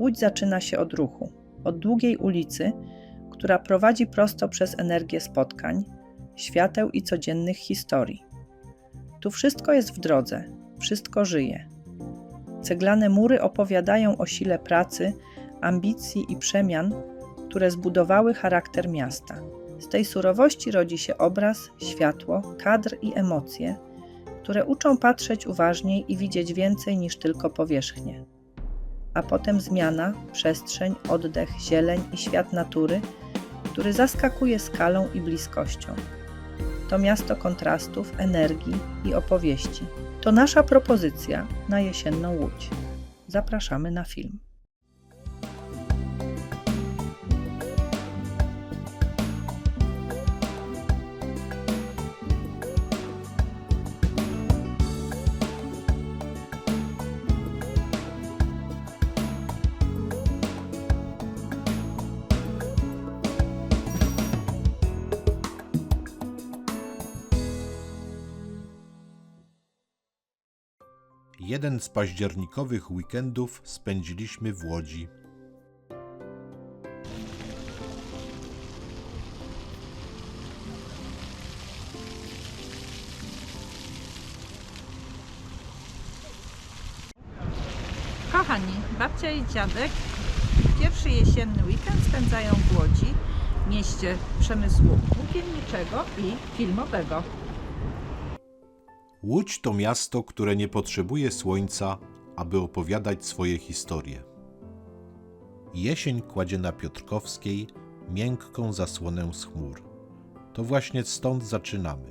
Łódź zaczyna się od ruchu, od długiej ulicy, która prowadzi prosto przez energię spotkań, świateł i codziennych historii. Tu wszystko jest w drodze, wszystko żyje. Ceglane mury opowiadają o sile pracy, ambicji i przemian, które zbudowały charakter miasta. Z tej surowości rodzi się obraz, światło, kadr i emocje, które uczą patrzeć uważniej i widzieć więcej niż tylko powierzchnię. A potem zmiana, przestrzeń, oddech, zieleń i świat natury, który zaskakuje skalą i bliskością. To miasto kontrastów, energii i opowieści. To nasza propozycja na jesienną łódź. Zapraszamy na film. Jeden z październikowych weekendów spędziliśmy w Łodzi. Kochani, babcia i dziadek pierwszy jesienny weekend spędzają w Łodzi, mieście przemysłu włókienniczego i filmowego. Łódź to miasto, które nie potrzebuje słońca, aby opowiadać swoje historie. Jesień kładzie na Piotrkowskiej miękką zasłonę z chmur. To właśnie stąd zaczynamy.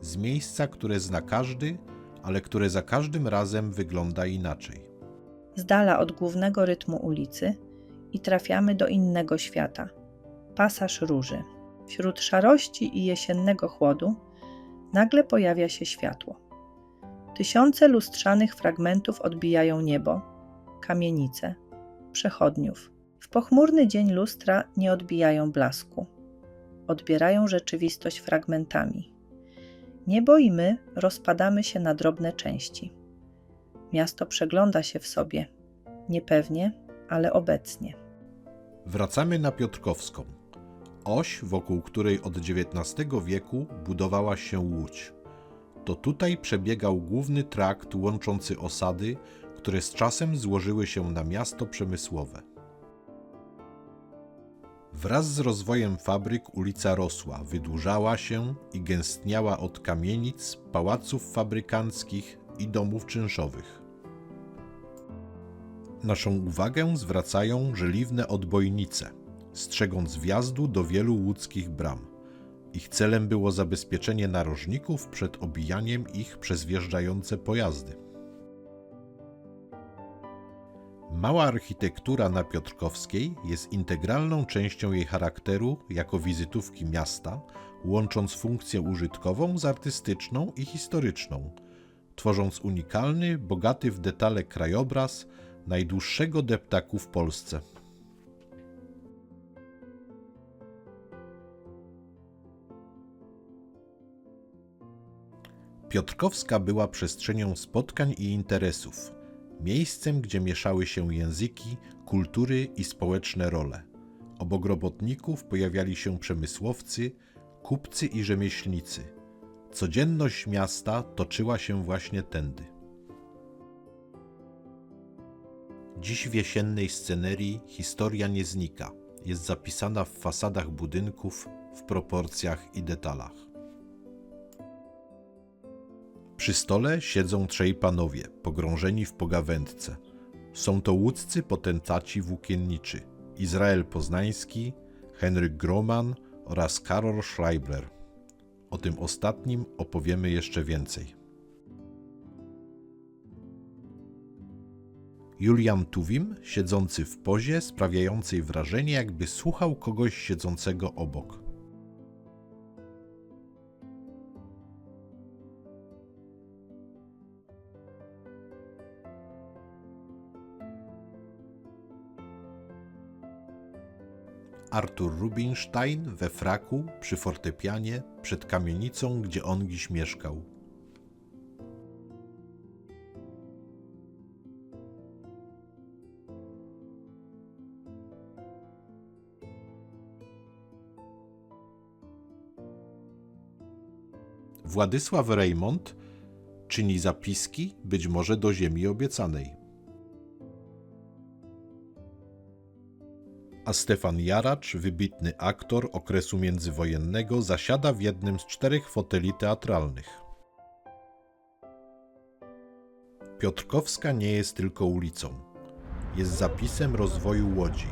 Z miejsca, które zna każdy, ale które za każdym razem wygląda inaczej. Z dala od głównego rytmu ulicy i trafiamy do innego świata pasaż róży. Wśród szarości i jesiennego chłodu nagle pojawia się światło. Tysiące lustrzanych fragmentów odbijają niebo, kamienice, przechodniów. W pochmurny dzień lustra nie odbijają blasku. Odbierają rzeczywistość fragmentami. Niebo i my rozpadamy się na drobne części. Miasto przegląda się w sobie, niepewnie, ale obecnie. Wracamy na Piotrkowską, oś, wokół której od XIX wieku budowała się łódź. To tutaj przebiegał główny trakt łączący osady, które z czasem złożyły się na miasto przemysłowe. Wraz z rozwojem fabryk ulica rosła, wydłużała się i gęstniała od kamienic, pałaców fabrykanckich i domów czynszowych. Naszą uwagę zwracają żeliwne odbojnice, strzegąc wjazdu do wielu łódzkich bram. Ich celem było zabezpieczenie narożników przed obijaniem ich przez wjeżdżające pojazdy. Mała architektura na Piotrkowskiej jest integralną częścią jej charakteru jako wizytówki miasta, łącząc funkcję użytkową z artystyczną i historyczną, tworząc unikalny, bogaty w detale krajobraz najdłuższego deptaku w Polsce. Piotrkowska była przestrzenią spotkań i interesów, miejscem, gdzie mieszały się języki, kultury i społeczne role. Obok robotników pojawiali się przemysłowcy, kupcy i rzemieślnicy. Codzienność miasta toczyła się właśnie tędy. Dziś w jesiennej scenerii historia nie znika, jest zapisana w fasadach budynków, w proporcjach i detalach. Przy stole siedzą trzej panowie, pogrążeni w pogawędce. Są to łódzcy potentaci włókienniczy Izrael Poznański, Henryk Groman oraz Karol Schreiber. O tym ostatnim opowiemy jeszcze więcej. Julian Tuwim, siedzący w pozie, sprawiającej wrażenie, jakby słuchał kogoś siedzącego obok. Artur Rubinstein we fraku przy fortepianie przed kamienicą, gdzie on dziś mieszkał. Władysław Reymont czyni zapiski, być może do ziemi obiecanej. A Stefan Jaracz, wybitny aktor okresu międzywojennego, zasiada w jednym z czterech foteli teatralnych. Piotrkowska nie jest tylko ulicą. Jest zapisem rozwoju Łodzi.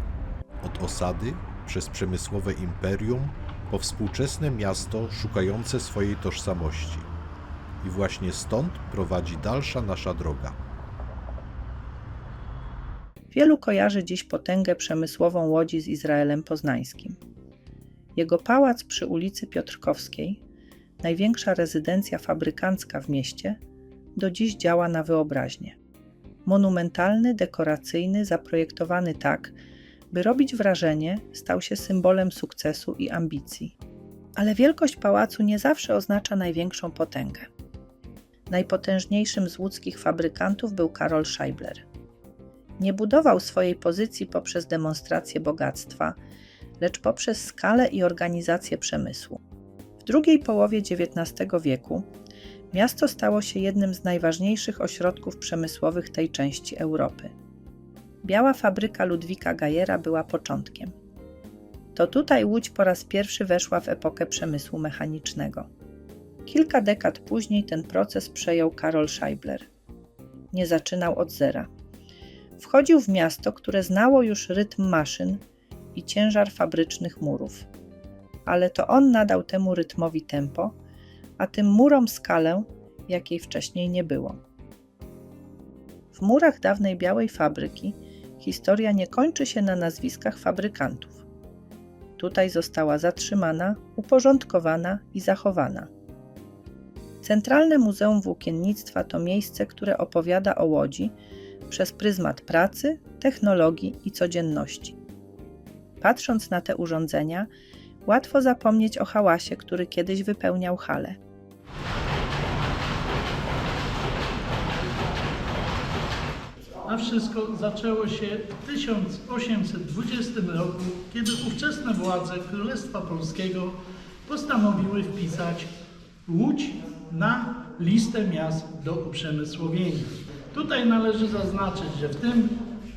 Od osady, przez przemysłowe imperium, po współczesne miasto szukające swojej tożsamości. I właśnie stąd prowadzi dalsza nasza droga. Wielu kojarzy dziś potęgę przemysłową Łodzi z Izraelem Poznańskim. Jego pałac przy ulicy Piotrkowskiej, największa rezydencja fabrykancka w mieście, do dziś działa na wyobraźnię. Monumentalny, dekoracyjny, zaprojektowany tak, by robić wrażenie, stał się symbolem sukcesu i ambicji. Ale wielkość pałacu nie zawsze oznacza największą potęgę. Najpotężniejszym z łódzkich fabrykantów był Karol Scheibler. Nie budował swojej pozycji poprzez demonstrację bogactwa, lecz poprzez skalę i organizację przemysłu. W drugiej połowie XIX wieku miasto stało się jednym z najważniejszych ośrodków przemysłowych tej części Europy. Biała fabryka Ludwika Gajera była początkiem. To tutaj Łódź po raz pierwszy weszła w epokę przemysłu mechanicznego. Kilka dekad później ten proces przejął Karol Scheibler. Nie zaczynał od zera. Wchodził w miasto, które znało już rytm maszyn i ciężar fabrycznych murów. Ale to on nadał temu rytmowi tempo, a tym murom skalę, jakiej wcześniej nie było. W murach dawnej białej fabryki historia nie kończy się na nazwiskach fabrykantów. Tutaj została zatrzymana, uporządkowana i zachowana. Centralne Muzeum Włókiennictwa to miejsce, które opowiada o Łodzi przez pryzmat pracy, technologii i codzienności. Patrząc na te urządzenia, łatwo zapomnieć o hałasie, który kiedyś wypełniał halę. A wszystko zaczęło się w 1820 roku, kiedy ówczesne władze Królestwa Polskiego postanowiły wpisać Łódź na listę miast do uprzemysłowienia. Tutaj należy zaznaczyć, że w tym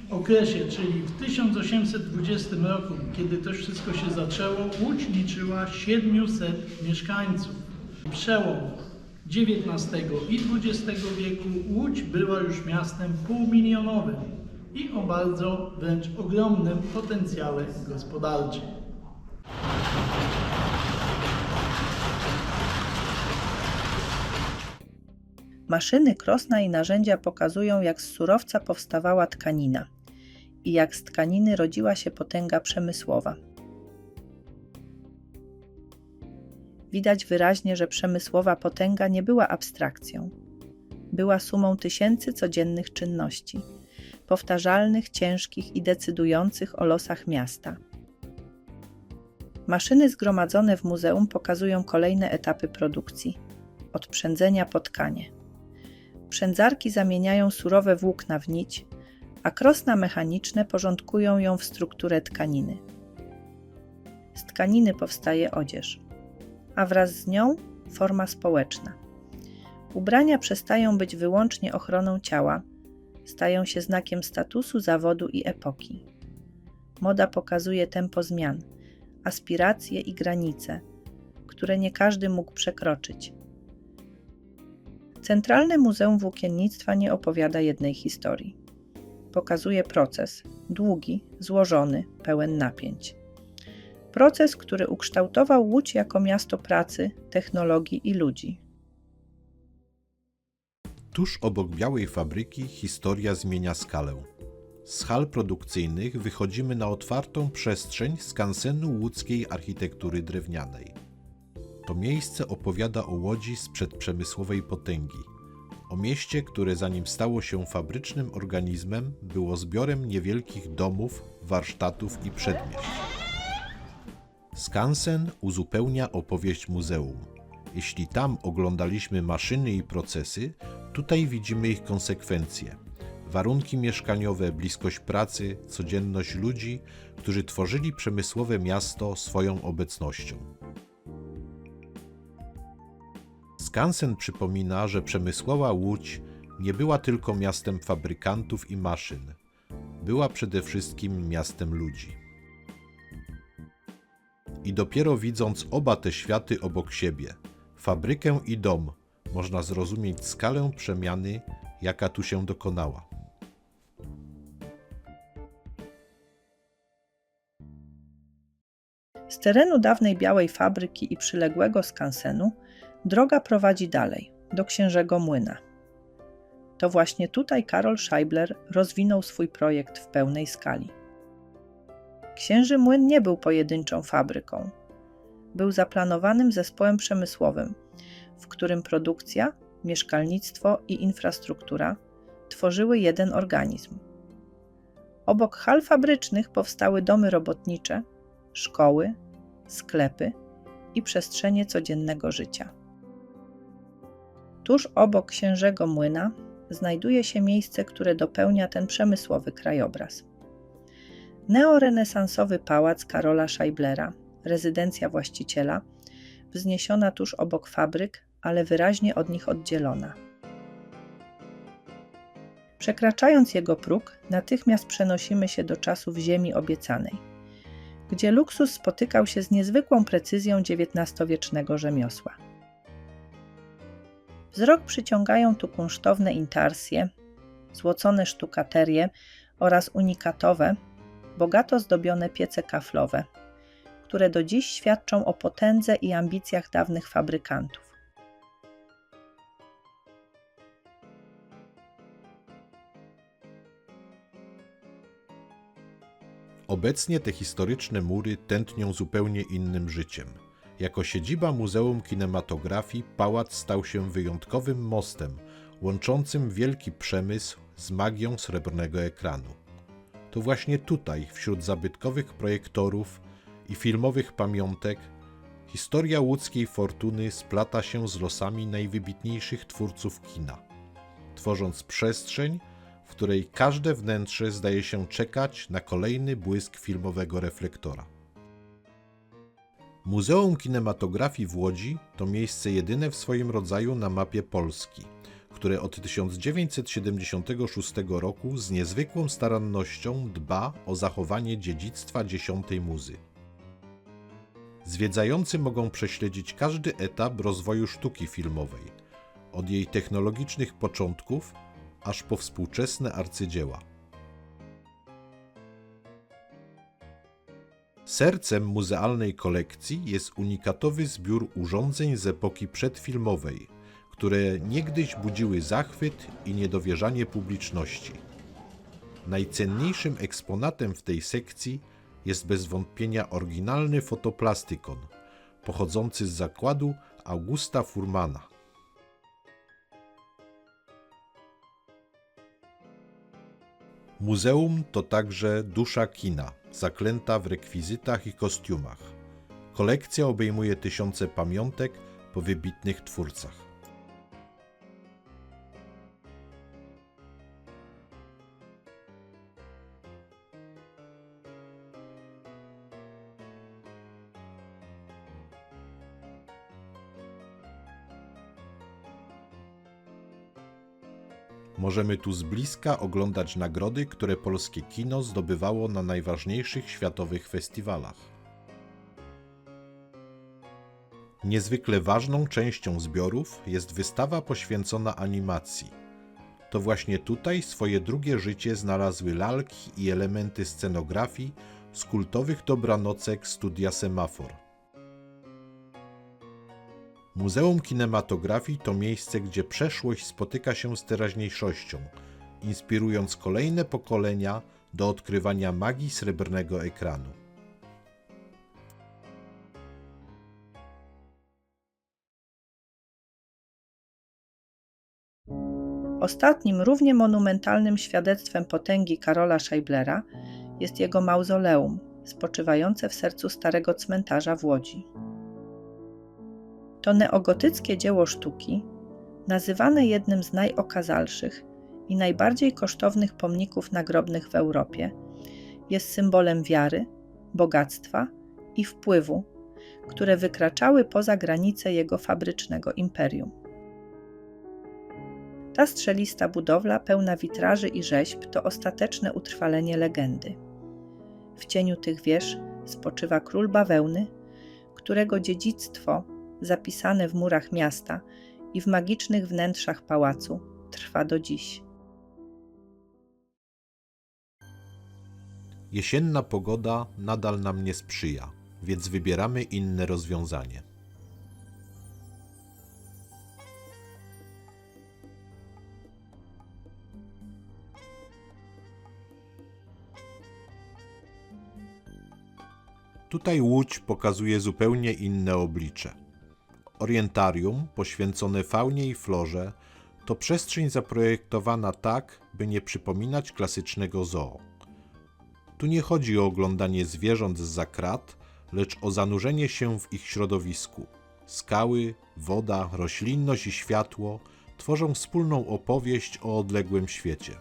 okresie, czyli w 1820 roku, kiedy to wszystko się zaczęło, Łódź liczyła 700 mieszkańców. Przełom XIX i XX wieku Łódź była już miastem półmilionowym i o bardzo wręcz ogromnym potencjale gospodarczym. Maszyny, krosna i narzędzia pokazują, jak z surowca powstawała tkanina i jak z tkaniny rodziła się potęga przemysłowa. Widać wyraźnie, że przemysłowa potęga nie była abstrakcją. Była sumą tysięcy codziennych czynności, powtarzalnych, ciężkich i decydujących o losach miasta. Maszyny zgromadzone w muzeum pokazują kolejne etapy produkcji od przędzenia po tkanie. Przędzarki zamieniają surowe włókna w nić, a krosna mechaniczne porządkują ją w strukturę tkaniny. Z tkaniny powstaje odzież, a wraz z nią forma społeczna. Ubrania przestają być wyłącznie ochroną ciała, stają się znakiem statusu, zawodu i epoki. Moda pokazuje tempo zmian, aspiracje i granice, które nie każdy mógł przekroczyć. Centralne Muzeum Włókiennictwa nie opowiada jednej historii. Pokazuje proces, długi, złożony, pełen napięć. Proces, który ukształtował Łódź jako miasto pracy, technologii i ludzi. Tuż obok białej fabryki historia zmienia skalę. Z hal produkcyjnych wychodzimy na otwartą przestrzeń skansenu łódzkiej architektury drewnianej. To miejsce opowiada o Łodzi sprzed przemysłowej potęgi. O mieście, które zanim stało się fabrycznym organizmem, było zbiorem niewielkich domów, warsztatów i przedmieść. Skansen uzupełnia opowieść muzeum. Jeśli tam oglądaliśmy maszyny i procesy, tutaj widzimy ich konsekwencje. Warunki mieszkaniowe, bliskość pracy, codzienność ludzi, którzy tworzyli przemysłowe miasto swoją obecnością. Skansen przypomina, że przemysłowa Łódź nie była tylko miastem fabrykantów i maszyn, była przede wszystkim miastem ludzi. I dopiero widząc oba te światy obok siebie, fabrykę i dom, można zrozumieć skalę przemiany, jaka tu się dokonała. Z terenu dawnej białej fabryki i przyległego skansenu droga prowadzi dalej, do księżego młyna. To właśnie tutaj Karol Scheibler rozwinął swój projekt w pełnej skali. Księży Młyn nie był pojedynczą fabryką. Był zaplanowanym zespołem przemysłowym, w którym produkcja, mieszkalnictwo i infrastruktura tworzyły jeden organizm. Obok hal fabrycznych powstały domy robotnicze, szkoły, sklepy i przestrzenie codziennego życia. Tuż obok księżego młyna znajduje się miejsce, które dopełnia ten przemysłowy krajobraz. Neorenesansowy pałac Karola Scheiblera, rezydencja właściciela, wzniesiona tuż obok fabryk, ale wyraźnie od nich oddzielona. Przekraczając jego próg, natychmiast przenosimy się do czasów Ziemi Obiecanej, gdzie luksus spotykał się z niezwykłą precyzją XIX-wiecznego rzemiosła. Wzrok przyciągają tu kunsztowne intarsje, złocone sztukaterie oraz unikatowe, bogato zdobione piece kaflowe, które do dziś świadczą o potędze i ambicjach dawnych fabrykantów. Obecnie te historyczne mury tętnią zupełnie innym życiem. Jako siedziba Muzeum Kinematografii pałac stał się wyjątkowym mostem łączącym wielki przemysł z magią srebrnego ekranu. To właśnie tutaj, wśród zabytkowych projektorów i filmowych pamiątek, historia łódzkiej fortuny splata się z losami najwybitniejszych twórców kina, tworząc przestrzeń, w której każde wnętrze zdaje się czekać na kolejny błysk filmowego reflektora. Muzeum Kinematografii w Łodzi to miejsce jedyne w swoim rodzaju na mapie Polski, które od 1976 roku z niezwykłą starannością dba o zachowanie dziedzictwa dziesiątej muzy. Zwiedzający mogą prześledzić każdy etap rozwoju sztuki filmowej, od jej technologicznych początków aż po współczesne arcydzieła. Sercem muzealnej kolekcji jest unikatowy zbiór urządzeń z epoki przedfilmowej, które niegdyś budziły zachwyt i niedowierzanie publiczności. Najcenniejszym eksponatem w tej sekcji jest bez wątpienia oryginalny fotoplastykon, pochodzący z zakładu Augusta Furmana. Muzeum to także dusza kina, zaklęta w rekwizytach i kostiumach. Kolekcja obejmuje tysiące pamiątek po wybitnych twórcach. Możemy tu z bliska oglądać nagrody, które polskie kino zdobywało na najważniejszych światowych festiwalach. Niezwykle ważną częścią zbiorów jest wystawa poświęcona animacji. To właśnie tutaj swoje drugie życie znalazły lalki i elementy scenografii z kultowych dobranocek studia Semafor. Muzeum Kinematografii to miejsce, gdzie przeszłość spotyka się z teraźniejszością, inspirując kolejne pokolenia do odkrywania magii srebrnego ekranu. Ostatnim, równie monumentalnym świadectwem potęgi Karola Scheiblera jest jego mauzoleum, spoczywające w sercu starego cmentarza w Łodzi. To neogotyckie dzieło sztuki, nazywane jednym z najokazalszych i najbardziej kosztownych pomników nagrobnych w Europie, jest symbolem wiary, bogactwa i wpływu, które wykraczały poza granice jego fabrycznego imperium. Ta strzelista budowla, pełna witraży i rzeźb, to ostateczne utrwalenie legendy. W cieniu tych wież spoczywa król bawełny, którego dziedzictwo, zapisane w murach miasta i w magicznych wnętrzach pałacu, trwa do dziś. Jesienna pogoda nadal nam nie sprzyja, więc wybieramy inne rozwiązanie. Tutaj łódź pokazuje zupełnie inne oblicze. Orientarium, poświęcone faunie i florze, to przestrzeń zaprojektowana tak, by nie przypominać klasycznego zoo. Tu nie chodzi o oglądanie zwierząt z krat, lecz o zanurzenie się w ich środowisku. Skały, woda, roślinność i światło tworzą wspólną opowieść o odległym świecie.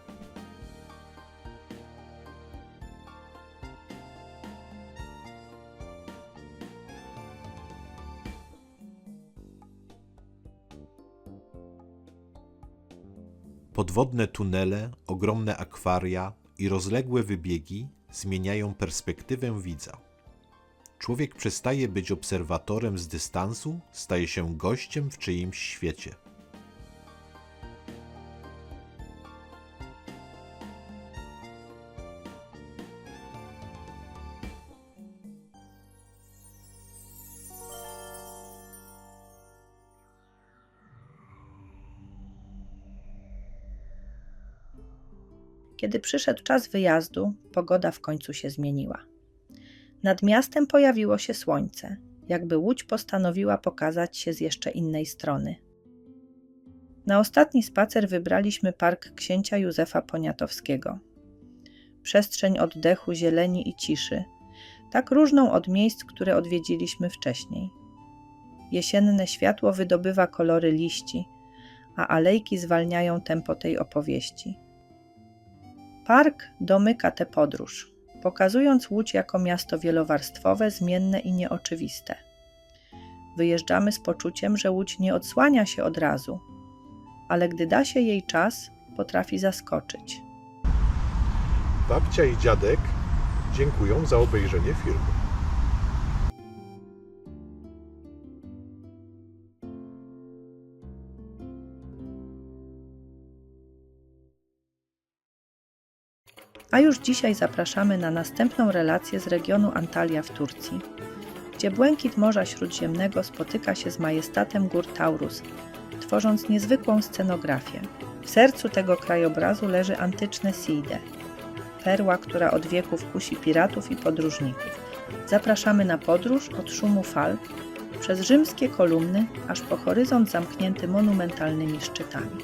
Podwodne tunele, ogromne akwaria i rozległe wybiegi zmieniają perspektywę widza. Człowiek przestaje być obserwatorem z dystansu, staje się gościem w czyimś świecie. Kiedy przyszedł czas wyjazdu, pogoda w końcu się zmieniła. Nad miastem pojawiło się słońce, jakby łódź postanowiła pokazać się z jeszcze innej strony. Na ostatni spacer wybraliśmy park księcia Józefa Poniatowskiego. Przestrzeń oddechu, zieleni i ciszy, tak różną od miejsc, które odwiedziliśmy wcześniej. Jesienne światło wydobywa kolory liści, a alejki zwalniają tempo tej opowieści. Park domyka tę podróż, pokazując Łódź jako miasto wielowarstwowe, zmienne i nieoczywiste. Wyjeżdżamy z poczuciem, że Łódź nie odsłania się od razu, ale gdy da się jej czas, potrafi zaskoczyć. Babcia i dziadek dziękują za obejrzenie filmu. A już dzisiaj zapraszamy na następną relację z regionu Antalya w Turcji, gdzie błękit Morza Śródziemnego spotyka się z majestatem gór Taurus, tworząc niezwykłą scenografię. W sercu tego krajobrazu leży antyczne Side, perła, która od wieków kusi piratów i podróżników. Zapraszamy na podróż od szumu fal, przez rzymskie kolumny, aż po horyzont zamknięty monumentalnymi szczytami.